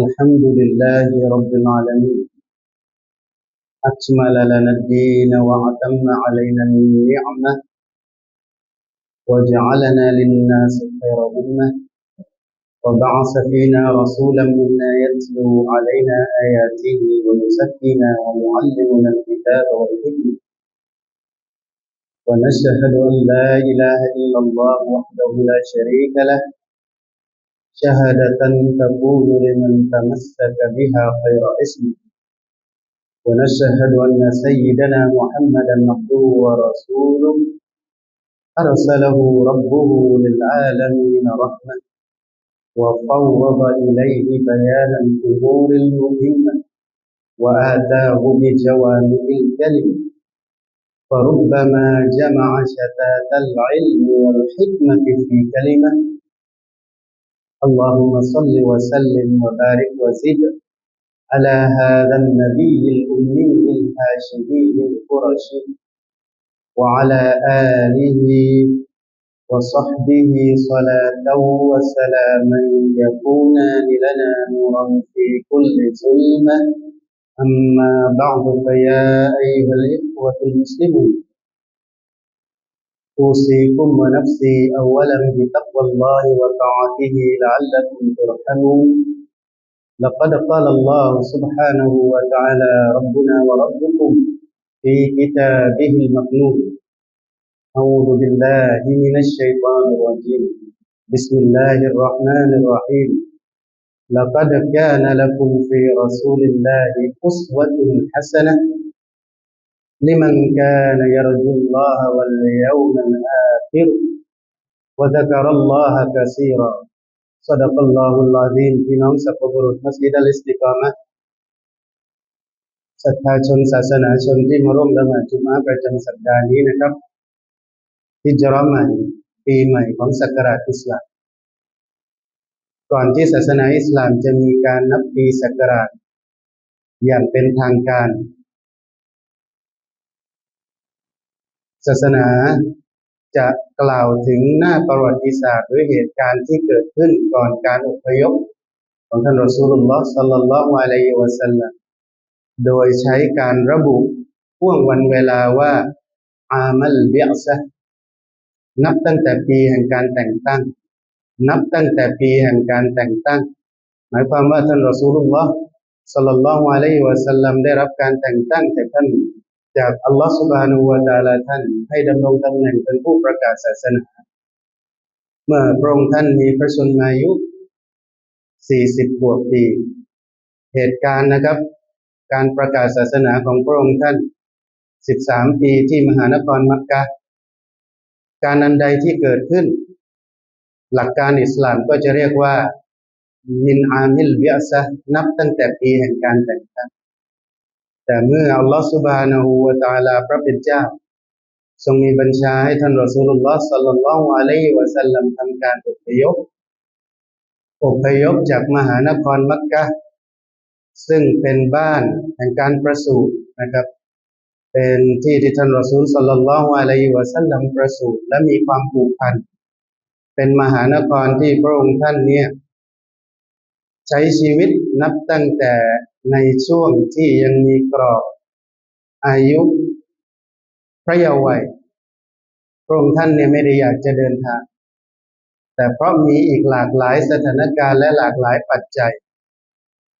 الحمد لله رب العالمين. أكمل لنا الدين وأتم علينا النعمة. وجعلنا للناس خير أمة. وبعث فينا رسولا منا يتلو علينا آياته ويزكينا ويعلمنا الكتاب والحكمة. ونشهد أن لا إله إلا الله وحده لا شريك له. شهادة تكون لمن تمسك بها خير اسمه. ونشهد أن سيدنا محمدا عبده ورسوله. أرسله ربه للعالمين رحمة. وفوض إليه بيان الأمور المهمة. وآتاه بجوامع الكلم. فربما جمع شتات العلم والحكمة في كلمة. اللهم صل وسلم وبارك وزد على هذا النبي الأمي الهاشمي القرشي وعلى آله وصحبه صلاة وسلاما يكونان لنا نورا في كل ظلمة أما بعد فيا أيها الإخوة المسلمون. أوصيكم ونفسي أولا بتقوى الله وطاعته لعلكم ترحمون. لقد قال الله سبحانه وتعالى ربنا وربكم في كتابه المكنون أعوذ بالله من الشيطان الرجيم. بسم الله الرحمن الرحيم. لقد كان لكم في رسول الله أسوة حسنة لمن كان يرجو الله واليوم الآخر وذكر الله كثيرا صدق الله العظيم พี่น้องสัพพบุรุษมัสยิดอัลอิสติกามะศรัทธาชนศาสนาชนที่มาร่วมละหมาดจุมอะห์ประจำสัปดาห์นี้นะครับฮิจเราะห์ใหม่ปีใหม่ของศักราชอิสลามก่อนที่ศาสนาอิสลามจะมีการนับปีศักราชอย่างเป็นทางการ ศาสนาจะกล่าวถึงหน้าประวัติศาสตร์ หรือเหตุการณ์ที่เกิดขึ้นก่อนการอพยพของท่านรอซูลุลลอฮ์สัลลัลลอฮุอะลัยฮิวะสัลลัมโดยใช้การระบุห่วงวันเวลาว่าอามัลเบียซะนับตั้งแต่ปีแห่งการแต่งตั้ง นับตั้งแต่ปีแห่งการแต่งตั้ง หมายความว่าท่านรอซูลุลลอฮ์สัลลัลลอฮุอะลัยฮิวะสัลลัมได้รับการแต่งตั้งจากท่าน จากอัลลอฮฺสุบานูวะตาลาท่านให้ดำรงตำแหน่งเป็นผู้ประกาศศาสนา เมื่อพระองค์ท่านมีพระชนมายุ 40บวกปี เหตุการณ์นะครับ การประกาศศาสนาของพระองค์ท่าน 13 ปีที่มหานครมักกะ การอันใดที่เกิดขึ้น หลักการอิสลามก็จะเรียกว่ามินอามิลเบียซะนับตั้งแต่ปีแห่งการแต่งตั้ง แต่เมื่ออัลลอฮฺสุบานะฮูวะตาลาพระเป็นเจ้า ทรงมีบัญชาให้ท่านรอซูลุลลอฮ์สัลลัลลอฮุอะลัยฮิวะสัลลัมทำการอพยพอพยพจากมหานครมักกะซึ่งเป็นบ้านแห่งการประสูตินะครับ เป็นที่ที่ท่านรอซูลสัลลัลลอฮุอะลัยฮิวะสัลลัมประสูติและมีความผูกพันเป็นมหานครที่พระองค์ท่านเนี่ย ใช้ชีวิตนับตั้งแต่ในช่วงที่ยังมีกรอบอายุพระเยาว์วัยพระองค์ท่านเนี่ยไม่ได้อยากจะเดินทาง แต่เพราะมีอีกหลากหลายสถานการณ์และหลากหลายปัจจัย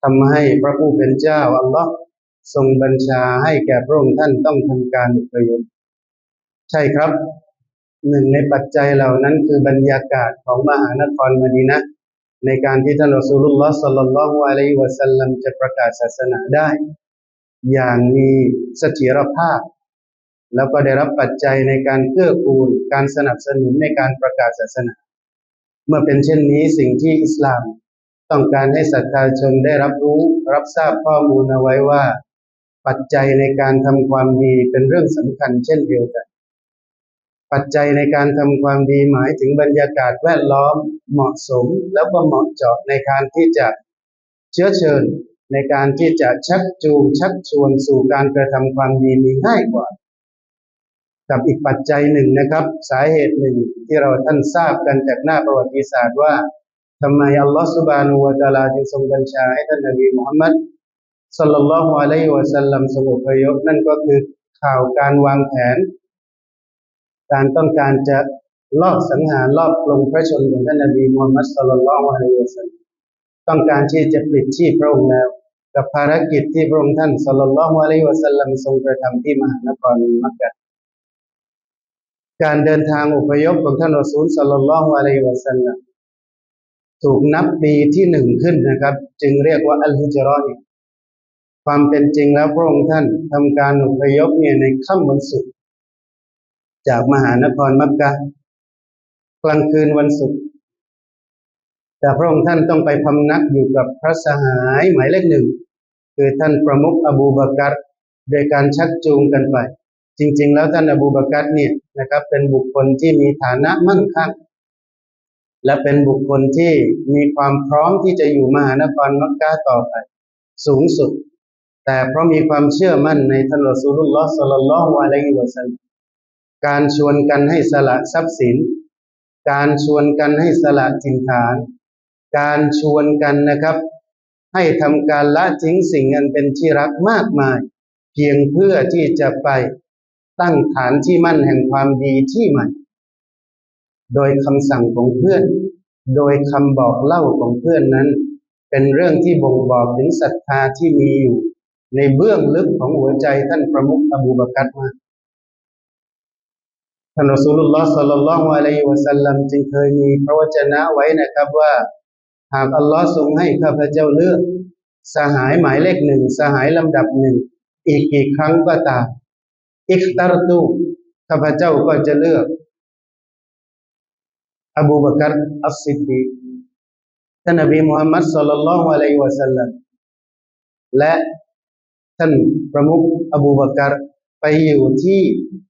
ทำให้พระผู้เป็นเจ้าอัลลอฮ์ทรงบัญชาให้แก่พระองค์ท่านต้องทำการอุปยพใช่ครับ หนึ่งในปัจจัยเหล่านั้นคือบรรยากาศของมหานครมดีนะ ในการที่ท่านรอสูลุลลอฮ์สัลลัลลอฮุอะลัยฮิวะสัลลัมจะประกาศศาสนาได้ อย่างมีเสถียรภาพ แล้วก็ได้รับปัจจัยในการเกื้อกูลการสนับสนุนในการประกาศศาสนา เมื่อเป็นเช่นนี้สิ่งที่อิสลาม ต้องการให้ศรัทธาชนได้รับรู้รับทราบข้อมูลเอาไว้ว่า ปัจจัยในการทำความดีเป็นเรื่องสำคัญเช่นเดียวกัน ปัจจัยในการทำความดีหมายถึงบรรยากาศแวดล้อมเหมาะสมแล้วก็เหมาะเจาะในการที่จะเชื้อเชิญในการที่จะชักจูงชักชวนสู่การกระทำความดีมีง่ายกว่า กับอีกปัจจัยหนึ่งนะครับ สาเหตุหนึ่งที่เราท่านทราบกันจากหน้าประวัติศาสตร์ว่าทำไมอัลลอฮฺสุบานูวะตาลาจึงทรงบัญชาให้ท่านนบีมุฮัมมัดสัลลัลลอฮุอะลัยฮิวะสัลลัมทรงอพยพนั่นก็คือข่าวการวางแผน การต้องการจะลอบสังหารลอบลงพระชนของท่านนบีมุฮัมมัดสัลลัลลอฮุอะลัยฮิสัลต้องการที่จะปลิดชีพพระองค์แล้ว กับภารกิจที่พระองค์ท่านสัลลัลลอฮุอะลัยฮิสัลลัมทรงกระทำที่มหานครมักกะการเดินทางอพยพของท่านรอซูลสัลลัลลอฮุอะลัยฮิวะสัลลัมถูกนับปีที่หนึ่งขึ้นนะครับ จึงเรียกว่าอัลฮิจรอนีความเป็นจริงแล้วพระองค์ท่านทำการอพยพเนี่ยในค่ำวันศุกร์ จากมหานครมักกะ กลางคืนวันศุกร์แต่พระองค์ท่านต้องไปพำนักอยู่กับพระสหายหมายเลขหนึ่ง คือท่านประมุขอบูบากัรโดยการชักจูงกันไป จริง ๆ แล้วท่านอบูบากัรเนี่ยนะครับ เป็นบุคคลที่มีฐานะมั่งคั่งและเป็นบุคคลที่มีความพร้อมที่จะอยู่มหานครมักกะต่อไป สูงสุด แต่เพราะมีความเชื่อมั่นในท่านรอซูลุลลอฮ์สัลลัลลอฮุอะลัยฮิวะสัลลัม การชวนกันให้สละทรัพย์สิน การชวนกันให้สละจินฐาน การชวนกันนะครับ ให้ทำการละทิ้งสิ่งอันเป็นที่รักมากมาย เพียงเพื่อที่จะไปตั้งฐานที่มั่นแห่งความดีที่ใหม่ โดยคำสั่งของเพื่อน โดยคำบอกเล่าของเพื่อนนั้น เป็นเรื่องที่บ่งบอกถึงศรัทธาที่มีอยู่ ในเบื้องลึกของหัวใจท่านประมุขอบูบากัรมาก ท่านรอสูลุลลอฮ์สัลลัลลอฮุอะลัยฮิวะสัลลัมจึงเคยมีพระวจนะไว้นะครับว่า หากอัลลอฮ์ทรงให้ข้าพเจ้าเลือก สหายหมายเลขหนึ่งสหายลำดับหนึ่งอีกกี่ครั้งก็ตามอิคตารตูข้าพเจ้าก็จะเลือก อบูบากรอัสซิดดีท่านนบีมุฮัมมัดสุลลัลลอฮุอะลัยฮิวะสัลลัมและท่านประมุขอบูบากรไปอยู่ที่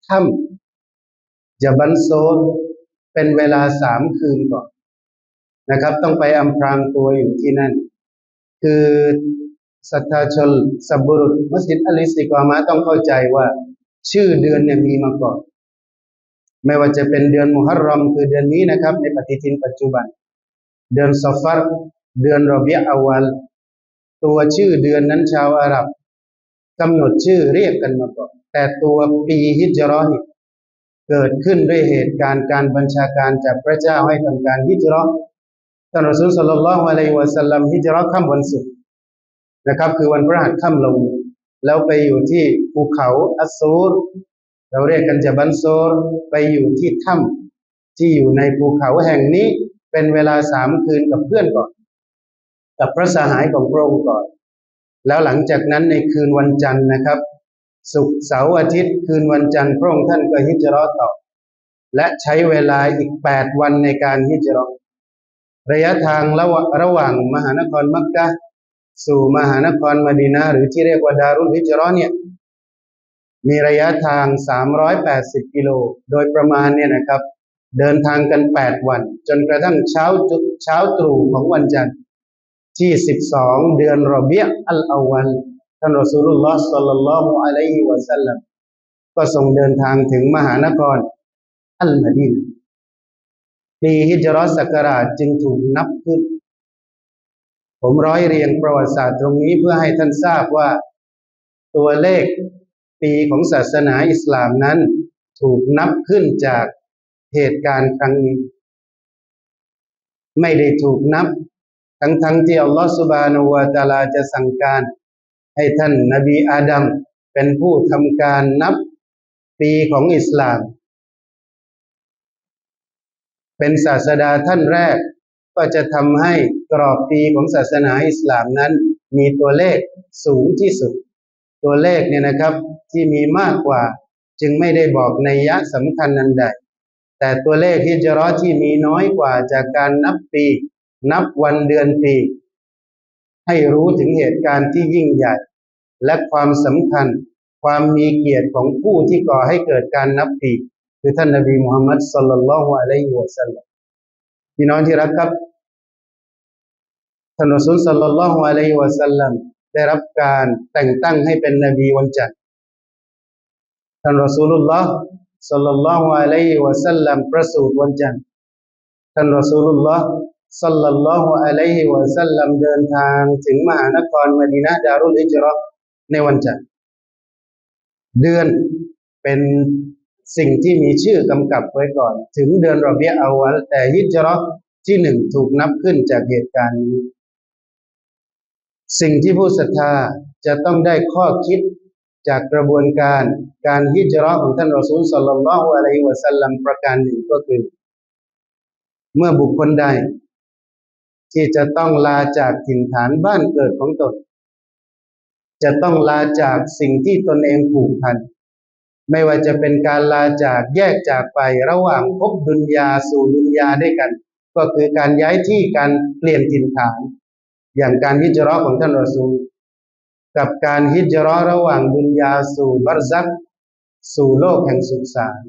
ถ้ำ จับันโซเป็นเวลาสามคืนก่อนนะครับ ต้องไปอำพรางตัวอยู่ที่นั่น คือศรัทธาชนสับบุรุษมัสยิดอัลิสิกามาต้องเข้าใจว่า ชื่อเดือนเนี่ยมีมาก่อน ไม่ว่าจะเป็นเดือนมุฮัรรอมคือเดือนนี้นะครับ ในปฏิทินปัจจุบัน เดือนซอฟาร์เดือนรอบียอวัลตัวชื่อเดือนนั้นชาวอาหรับกำหนดชื่อเรียกกันมาก่อน แต่ตัวปีฮิจรอนี่ เกิดขึ้นด้วยเหตุการณ์การบัญชาการจากพระเจ้าให้ทำการฮิจรอท่านรอซูลสัลลัลลอฮุอะลัยฮิวะสัลลัมฮิจรอค่ำวันศุกร์นะครับ คือวันพฤหัสค่ำลง แล้วไปอยู่ที่ภูเขาอัสซูรเราเรียกกันจะบันโซรไปอยู่ที่ถ้ำที่อยู่ในภูเขาแห่งนี้เป็นเวลาสามคืนกับเพื่อนก่อน กับพระสหายของพระองค์ก่อน แล้วหลังจากนั้นในคืนวันจันทร์นะครับ ศุกร์เสาร์อาทิตย์คืนวันจันทร์พระองค์ท่านก็ฮิจรอต่อ และใช้เวลาอีกแปดวันในการฮิจรอระยะทางระระหว่างมหานครมักกะสู่มหานครมดีนาหรือที่เรียกว่าดารุลฮิจรอเนี่ยมีระยะทาง 380 กิโล โดยประมาณเนี่ยนะครับ เดินทางกัน 8 วัน จนกระทั่งเช้าจุเช้าตรู่ของวันจันทร์ที่ 12 เดือนรอเบียอัลอาวัน ท่านรอสูลุลลอฮ์สัลลัลลอฮุอะลัยฮิวะสัลลัมก็ส่งเดินทางถึงมหานครอัลมาดีนปีฮิจรัสศักราชจึงถูกนับขึ้น ผมร้อยเรียงประวัติศาสตร์ตรงนี้เพื่อให้ท่านทราบว่า ตัวเลขปีของศาสนาอิสลามนั้น ถูกนับขึ้นจากเหตุการณ์ครั้งนี้ ไม่ได้ถูกนับ ทั้งทั้งที่อัลลอฮฺสุบานูวาตาลาจะสั่งการ ให้ท่านนบีอาดัมเป็นผู้ทำการนับปีของอิสลาม เป็นศาสดาท่านแรก ก็จะทำให้กรอบปีของศาสนาอิสลามนั้นมีตัวเลขสูงที่สุด ตัวเลขเนี่ยนะครับที่มีมากกว่าจึงไม่ได้บอกในยะสำคัญนันใด แต่ตัวเลขที่จรอที่มีน้อยกว่าจากการนับปี นับวันเดือนปี ให้รู้ถึงเหตุการณ์ที่ยิ่งใหญ่ และความสำคัญความมีเกียรติของผู้ที่ก่อให้เกิดการนับปีคือท่านนบีมุฮัมมัดสัลลัลลอฮุอะลัยฮิวะสัลลัมพี่น้องที่รักครับท่านรอซูลสัลลัลลอฮุอะลัยฮิวะสัลลัมได้รับการแต่งตั้งให้เป็นนบีวันจันทร์ท่านรอสูลุลลอฮ์สัลลัลลอฮุอะลัยฮิวะสัลลัมประสูติวันจันทร์ท่านรอสูลุลลอฮ์ สัลลัลลอฮุอะลัยฮิวะสัลลัมเดินทางถึงมหานครมดีนะดารุลอิจราะห์ในวันจันทร์เดือนเป็นสิ่งที่มีชื่อกำกับไว้ก่อน ถึงเดือนรอเบียเอาวัลแต่ฮิจราะห์ที่หนึ่งถูกนับขึ้นจากเหตุการณ์นี้ สิ่งที่ผู้ศรัทธาจะต้องได้ข้อคิดจากกระบวนการการฮิจราะห์ของท่านรอซูลสัลลัลลอฮุอะลัยฮิวะสัลลัมประการหนึ่งก็คือ เมื่อบุคคลใด ที่จะต้องลาจากถิ่นฐานบ้านเกิดของตน จะต้องลาจากสิ่งที่ตนเองผูกพัน ไม่ว่าจะเป็นการลาจากแยกจากไประหว่างภพดุนยาสู่ดุนยาด้วยกัน ก็คือการย้ายที่การเปลี่ยนถิ่นฐาน อย่างการฮิจราะห์ของท่านรอซูลกับการฮิจราะห์ระหว่างดุนยาสู่บัรซักสู่โลกแห่งสุขสาร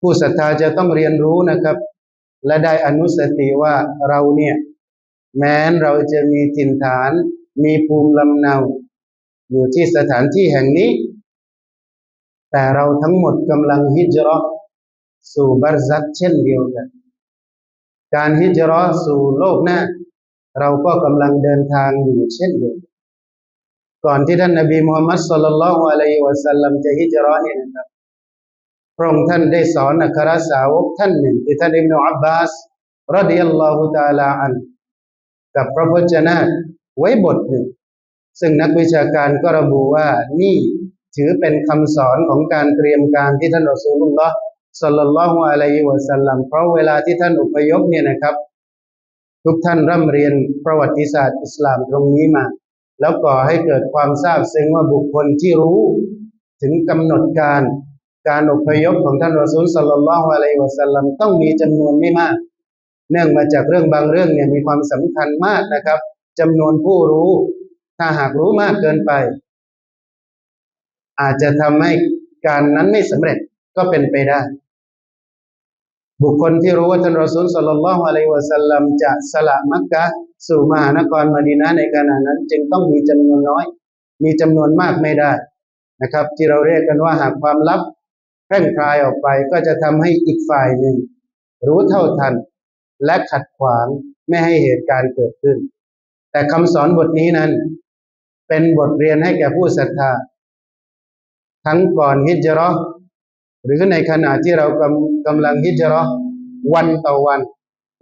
ผู้ศรัทธาจะต้องเรียนรู้นะครับ และได้อนุสติว่าเราเนี่ยแม้นเราจะมีถิ่นฐาน มีภูมิลำเนา อยู่ที่สถานที่แห่งนี้ แต่เราทั้งหมดกำลังฮิจราะห์สู่บัรซักเช่นเดียวกัน การฮิจราะห์สู่โลกหน้า เราก็กำลังเดินทางอยู่เช่นเดียวกันก่อนที่ท่านนบีมูฮัมมัดสุลลัลลอฮุอะลัยฮิวะสัลลัมจะฮิจราะห์เนี่ยนะครับ พระองค์ท่านได้สอนอัครสาวกท่านหนึ่งคือท่านอิบนุอับบาสรดิยัลลอฮุตาลาอัน กับพระวจนะไว้บทหนึ่ง ซึ่งนักวิชาการก็ระบุว่านี่ถือเป็นคำสอนของการเตรียมการที่ท่านอัสลุลลอฮ์สัลลัลลอฮุอะลัยฮิวะสัลลัมเพราะเวลาที่ท่านอพยพเนี่ยนะครับ ทุกท่านร่ำเรียนประวัติศาสตร์อิสลามตรงนี้มา แล้วก่อให้เกิดความทราบซึ้งว่าบุคคลที่รู้ ถึงกำหนดการ การอพยพของท่านรอซูลสัลลัลลอฮุอะลัยฮิวะสัลลัมต้องมีจำนวนไม่มาก เนื่องมาจากเรื่องบางเรื่องเนี่ยมีความสำคัญมากนะครับจำนวนผู้รู้ ถ้าหากรู้มากเกินไป อาจจะทำให้การนั้นไม่สำเร็จก็เป็นไปได้ บุคคลที่รู้ว่าท่านรอซูลสัลลัลลอฮุอะลัยฮิวะสัลลัมจะสละมักกะสู่มหานครมดีนะในขณะนั้น จึงต้องมีจำนวนน้อย มีจำนวนมากไม่ได้นะครับ ที่เราเรียกกันว่าหากความลับ ร่งพรายออกไปก็จะทำให้อีกฝ่ายหนึ่ง รู้เท่าทัน และขัดขวางไม่ให้เหตุการณ์เกิดขึ้น แต่คำสอนบทนี้นั้น เป็นบทเรียนให้แก่ผู้ศรัทธา ทั้งก่อนฮิจราะหรือในขณะที่เรากำกำลังฮิจราะวันต่อวัน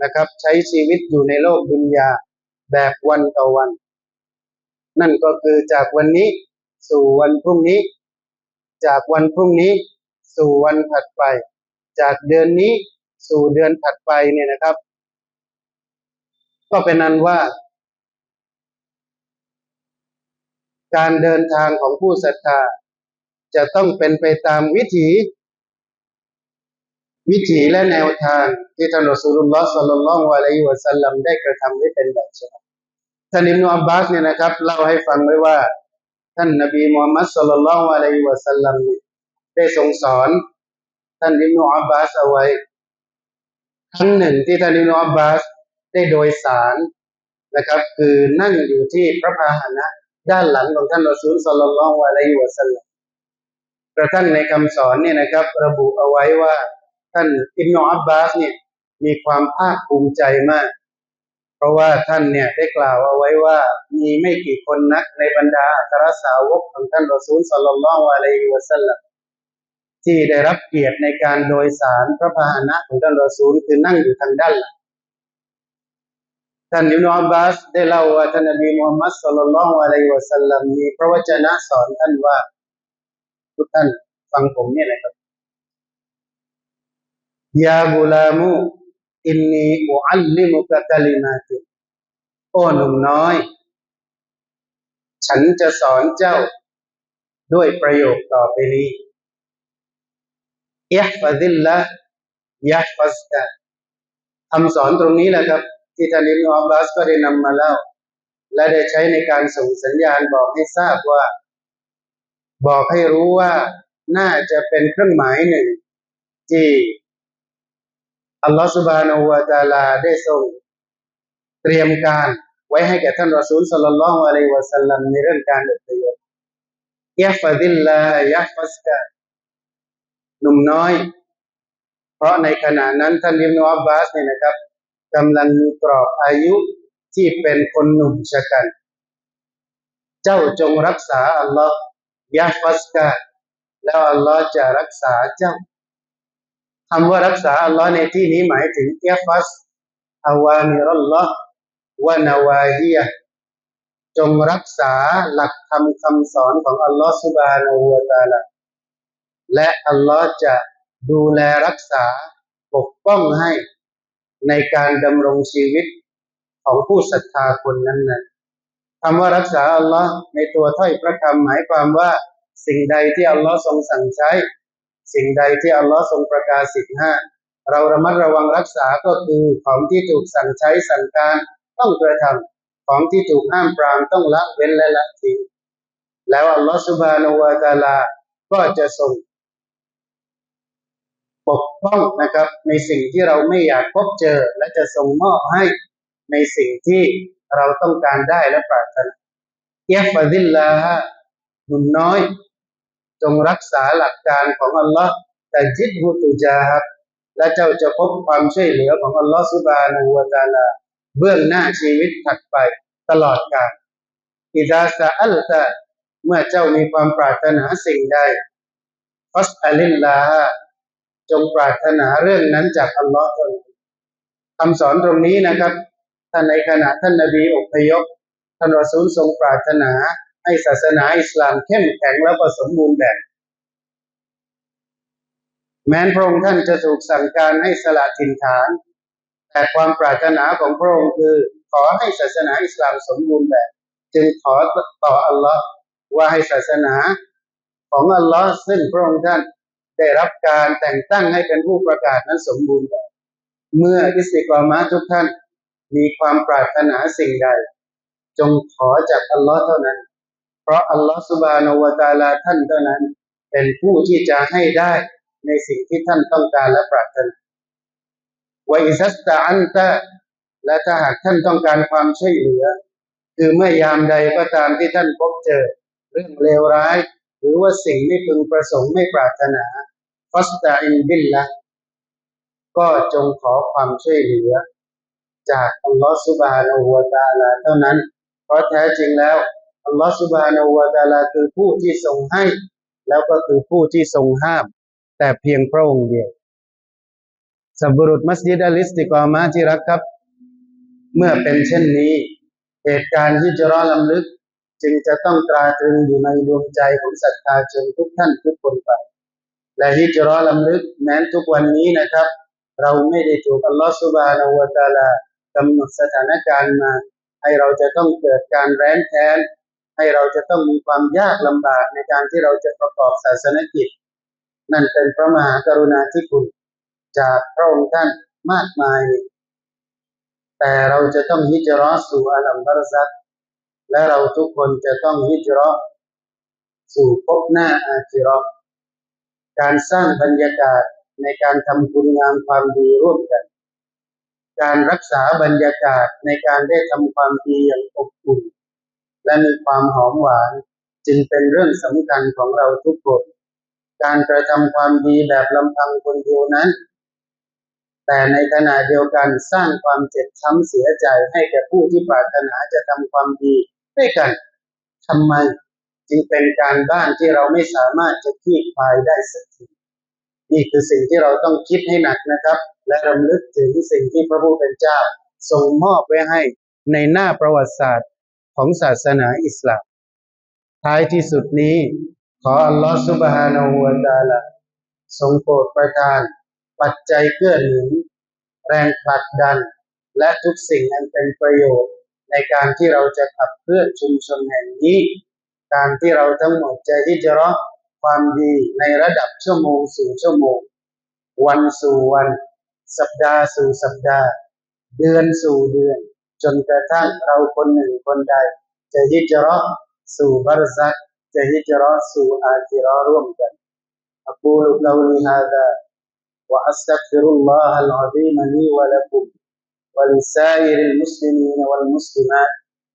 นะครับ ใช้ชีวิตอยู่ในโลกดุนยาแบบวันต่อวัน นั่นก็คือจากวันนี้สู่วันพรุ่งนี้ จากวันพรุ่งนี้ สู่วันถัดไป จากเดือนนี้สู่เดือนถัดไปเนี่ยนะครับ ก็เป็นนั้นว่า การเดินทางของผู้ศรัทธาจะต้องเป็นไปตามวิถี วิถีและแนวทางที่ท่านรอสูลุลลอฮ์สัลลัลลอฮุอะลัยฮิวะสัลลัมได้กระทำไว้เป็นแบบฉบับท่านอิบนุอับบาสเนี่ยนะครับเล่าให้ฟังไว้ว่า ท่านนบีมูฮัมมัดสุลลัลลอฮุอะลัยฮิวะสัลลัมเนี่ย ได้ทรงสอน ท่านอิบนุอับบาสเอาไว้ ครั้งหนึ่งที่ท่านอิบนุอับบาสได้โดยสารนะครับ คือนั่งอยู่ที่พระพาหนะ ด้านหลังของท่านรอซูลสัลลัลลอฮุอะลัยฮิวะสัลลัมกระทั่งในคำสอนเนี่ยนะครับ ระบุเอาไว้ว่าท่านอิบนุอับบาสเนี่ยมีความภาคภูมิใจมาก เพราะว่าท่านเนี่ยได้กล่าวเอาไว้ว่ามีไม่กี่คนนักในบรรดาอัครสาวกของท่านรอซูลสัลลัลลอฮุอะลัยฮิวะสัลลัม ที่ได้รับเกียรติในการโดยสารพระพาหนะของท่านรอซูลคือนั่งอยู่ทางด้านหลังท่านอิบนุอับบาสได้เล่าว่าท่านนบีมูฮัมมัดสัลลัลลอฮุอะลัยฮิวะสัลลัมมีพระวจนะสอนท่านว่า ทุกท่านฟังผมเนี่ยนะครับยาบุลามูอินนีอุอัลลิมุกะกะลิมาติโอ้หนุ่มน้อย ฉันจะสอนเจ้าด้วยประโยคต่อไปนี้ อิฮฟะดิลละยัฟฟัสกะคำสอนตรงนี้แหละครับ ที่ท่านอิบนอับบาสก็ได้นำมาเล่า และได้ใช้ในการส่งสัญญาณบอกให้ทราบว่า บอกให้รู้ว่าน่าจะเป็นเครื่องหมายหนึ่งที่อัลลอฮฺสุบานอูตาลาได้ทรงเตรียมการไว้ให้แก่ท่านรอซูลสัลลัลลอฮุอะลัยวะสัลลัมในเรื่องการอพยพยะฟะดิลลายะฟัสกะ หนุ่มน้อย เพราะในขณะนั้นท่านอิบนุอับบาสเนี่ยนะครับกำลังมีกรอบอายุที่เป็นคนหนุ่มชะกัน เจ้าจงรักษาอัลลอฮ์ยาฟัสกาแล้วอัลลอฮ์จะรักษาเจ้าคำว่ารักษาอัลลอฮ์ในที่นี้หมายถึงยาฟัสอาวามิรัลลอฮ์วานาวาฮียจงรักษาหลักธรรมคำสอนของอัลลอฮ์สุบานาอูตาลา และอัลลอฮ์จะดูแลรักษาปกป้องให้ในการดำรงชีวิตของผู้ศรัทธาคนนั้นนะคำว่ารักษาอัลลอฮ์ในตัวถ้อยพระคำหมายความว่า สิ่งใดที่อัลลอฮ์ทรงสั่งใช้ สิ่งใดที่อัลลอฮ์ทรงประกาศสิทห้าเราระมัดระวังรักษาก็คือของที่ถูกสั่งใช้สั่งการต้องกระทำของที่ถูกห้ามปรามต้องละเว้นและละทิ้งแล้วอัลลอฮ์สุบานวะตาลาก็จะทรง ปกป้องนะครับในสิ่งที่เราไม่อยากพบเจอ และจะทรงมอบให้ในสิ่งที่เราต้องการได้และปรารถนาเอฟดิลลาฮะหนุ่มน้อย จงรักษาหลักการของอัลลอฮ์แต่จิตบุตุจาฮับและเจ้าจะพบความช่วยเหลือของอัลลอฮ์สุบานูวะตาลาเบื้องหน้าชีวิตถัดไปตลอดกาลอิดาซาอัลตะเมื่อเจ้ามีความปรารถนาสิ่งใดฟัสอัลิลลาฮ จงปรารถนาเรื่องนั้นจากอัลลอฮ์เถิดคำสอนตรงนี้นะครับท่านในขณะท่านนบีอพยพท่านรอซูลทรงปรารถนาให้ศาสนาอิสลามเข้มแข็งและประสมบูรณ์แบบ แม้นพระองค์ท่านจะถูกสั่งการให้สละถิ่นฐาน แต่ความปรารถนาของพระองค์คือ ขอให้ศาสนาอิสลามสมบูรณ์แบบ จึงขอต่ออัลลอฮ์ว่าให้ศาสนาของอัลลอฮ์ซึ่งพระองค์ท่าน ได้รับการแต่งตั้งให้เป็นผู้ประกาศนั้นสมบูรณ์แบบเมื่ออิสติกรมาทุกท่านมีความปรารถนาสิ่งใด จงขอจากอัลลอฮ์เท่านั้น เพราะอัลลอฮ์สุบานวตาลาท่านเท่านั้น เป็นผู้ที่จะให้ได้ในสิ่งที่ท่านต้องการและปรารถนาวิสัสตาอันตะและถ้าหากท่านต้องการความช่วยเหลือ คือเมื่อยามใดก็ตามที่ท่านพบเจอ เรื่องเลวร้าย หรือว่าสิ่งไม่พึงประสงค์ไม่ปรารถนา ฟัสตาอินบิลละก็จงขอความช่วยเหลือ จากอัลลอฮฺสุบานาอูตาลาเท่านั้น เพราะแท้จริงแล้วอัลลอฮฺสุบานาอูตาลาคือผู้ที่ทรงให้ แล้วก็คือผู้ที่ทรงห้าม แต่เพียงพระองค์เดียวสับรุษมัสยิดอลิสติกอมาที่รักครับ เมื่อเป็นเช่นนี้ เหตุการณ์ที่จะรอลำลึก จึงจะต้องตราตรึงอยู่ในดวงใจของศรัทธาชนทุกท่านทุกคนไป และที่จรอลำลึกแม้ทุกวันนี้นะครับ เราไม่ได้ถูกอัลลอฮฺสุบานอูตาลากำหนดสถานการณ์มา ให้เราจะต้องเกิดการแร้นแค้นให้เราจะต้องมีความยากลำบากในการที่เราจะประกอบศาสนกิจ นั่นเป็นพระมหากรุณาธิคุณจากพระองค์ท่านมากมาย แต่เราจะต้องฮิจรอสู่อัลัมบารซักและเราทุกคนจะต้องฮิจรอสู่พบหน้าอาคิรอ การสร้างบรรยากาศในการทำคุณงามความดีร่วมกัน การรักษาบรรยากาศในการได้ทำความดีอย่างอบอุ่นและมีความหอมหวานจึงเป็นเรื่องสำคัญของเราทุกคน การกระทำความดีแบบลำพังคนเดียวนั้น แต่ในขณะเดียวกันสร้างความเจ็บช้ำเสียใจให้แก่ผู้ที่ปรารถนาจะทำความดีด้วยกันทำไม จึงเป็นการบ้านที่เราไม่สามารถจะขี้คลายได้สักทีนี่คือสิ่งที่เราต้องคิดให้หนักนะครับ และรำลึกถึงสิ่งที่พระผู้เป็นเจ้าทรงมอบไว้ให้ในหน้าประวัติศาสตร์ของศาสนาอิสลาม ท้ายที่สุดนี้ ขออัลลอฮฺสุบฮานาอูวาตาละทรงโปรดประทาน ปัจจัยเกื้อหนุนแรงผลักดัน และทุกสิ่งอันเป็นประโยชน์ในการที่เราจะขับเคลื่อนชุมชนแห่งนี้ การที่เราทั้งหมดจะที่จะรอความดีในระดับชั่วโมงสู่ชั่วโมง วันสู่วันสัปดาห์สู่สัปดาห์ เดือนสู่เดือน จนกระทั่งเราคนหนึ่งคนใด จะฮิจรอสู่บารซักจะฮิจรอสู่อาคิรอร่วมกัน أقول قولي هذا وأستغفر الله العظيم لي ولكم ولسائر المسلمين والمسلمات